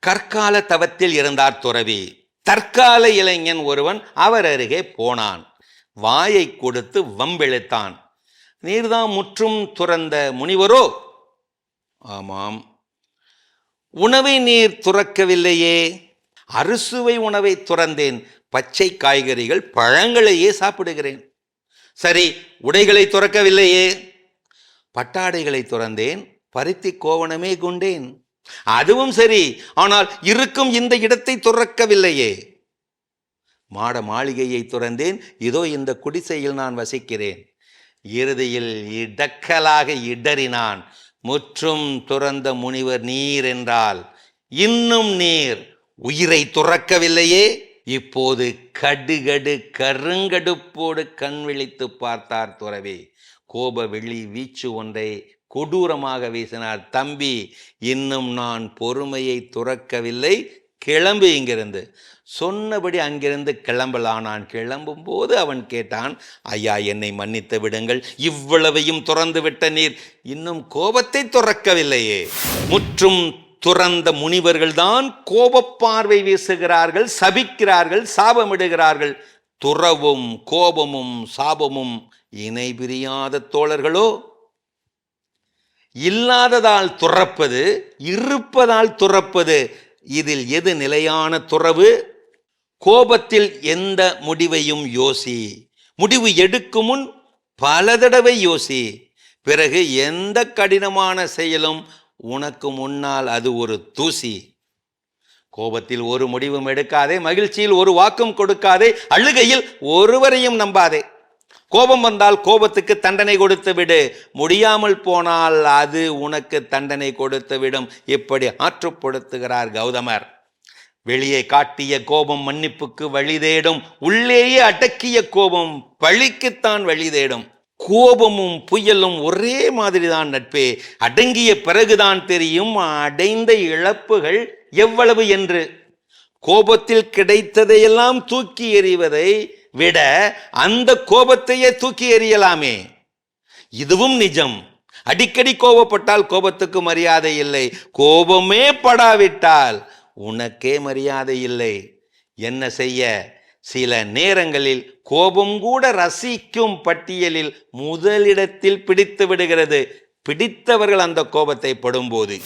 கற்கால தவத்தில் இருந்தார் துறவி. தற்கால இளைஞன் ஒருவன் அவர் அருகே போனான். வாயை கொடுத்து வம்பிழுத்தான். நீர்தான் முற்றும் துறந்த முனிவரோ? ஆமாம். உணவை நீர் துறக்கவில்லையே. அறுசுவை உணவை துறந்தேன். பச்சை காய்கறிகள் பழங்களையே சாப்பிடுகிறேன். சரி உடைகளை துறக்கவில்லையே. பட்டாடைகளை துறந்தேன். பருத்தி கோவணமே கொண்டேன். அதுவும் சரி ஆனால் இருக்கும் இந்த இடத்தை துறக்கவில்லையே. மாட மாளிகையை துறந்தேன் இதோ இந்த குடிசையில் நான் வசிக்கிறேன். இறுதியில் இடக்கலாக இடறினான் முற்றும் துறந்த முனிவர் நீர் என்றால் இன்னும் நீர் உயிரை துறக்கவில்லையே. இப்போது கடுகடு கருங்கடுப்போடு கண் விழித்து பார்த்தார் துறவி. கோப வெள்ளி வீச்சு ஒன்றை கொடூரமாக வீசினார். தம்பி இன்னும் நான் பொறுமையை துறக்கவில்லை. கிளம்பு இங்கிருந்து. சொன்னபடி அங்கிருந்து கிளம்பலானான் கிளம்பும் போது அவன் கேட்டான் ஐயா என்னை மன்னித்து விடுங்கள். இவ்வளவையும் துறந்து விட்ட நீர் இன்னும் கோபத்தை துறக்கவில்லையே. முற்றும் துறந்த முனிவர்கள்தான் கோபப்பார்வை வீசுகிறார்கள் சபிக்கிறார்கள் சாபமிடுகிறார்கள். துறவும் கோபமும் சாபமும் இணை பிரியாத தோழர்களோ? இல்லாததால் துறப்பது இருப்பதால் துறப்பது இதில் எது நிலையான துறவு? கோபத்தில் எந்த முடிவையும் யோசி. முடிவு எடுக்கும் முன் பல தடவை யோசி. பிறகு எந்த கடினமான செயலும் உனக்கு முன்னால் அது ஒரு தூசி. கோபத்தில் ஒரு முடிவும் எடுக்காதே மகிழ்ச்சியில் ஒரு வாக்கும் கொடுக்காதே அழுகையில் ஒருவரையும் நம்பாதே. கோபம் வந்தால் கோபத்துக்கு தண்டனை கொடுத்து விடு. முடியாமல் போனால் அது உனக்கு தண்டனை கொடுத்து விடும். இப்படி ஆற்றுப்படுத்துகிறார் கௌதமர். வெளியே காட்டிய கோபம் மன்னிப்புக்கு வழி தேடும். உள்ளேயே அடக்கிய கோபம் பழிக்குத்தான் வழி தேடும். கோபமும் புயலும் ஒரே மாதிரிதான் நட்பே. அடங்கிய பிறகுதான் தெரியும். அடைந்த இழப்புகள் எவ்வளவு என்று. கோபத்தில் கிடைத்ததையெல்லாம் தூக்கி எறிவதை விட அந்த கோபத்தையே தூக்கி எறியலாமே. இதுவும் நிஜம். அடிக்கடி கோபப்பட்டால் கோபத்துக்கு மரியாதை இல்லை. கோபமே படாவிட்டால் உனக்கே மரியாதை இல்லை. என்ன செய்ய? சில நேரங்களில் கோபம் கூட ரசிக்கும் பட்டியலில் முதலிடத்தில் பிடித்து விடுகிறது. பிடித்தவர்கள் அந்த கோபத்தை படும்போது.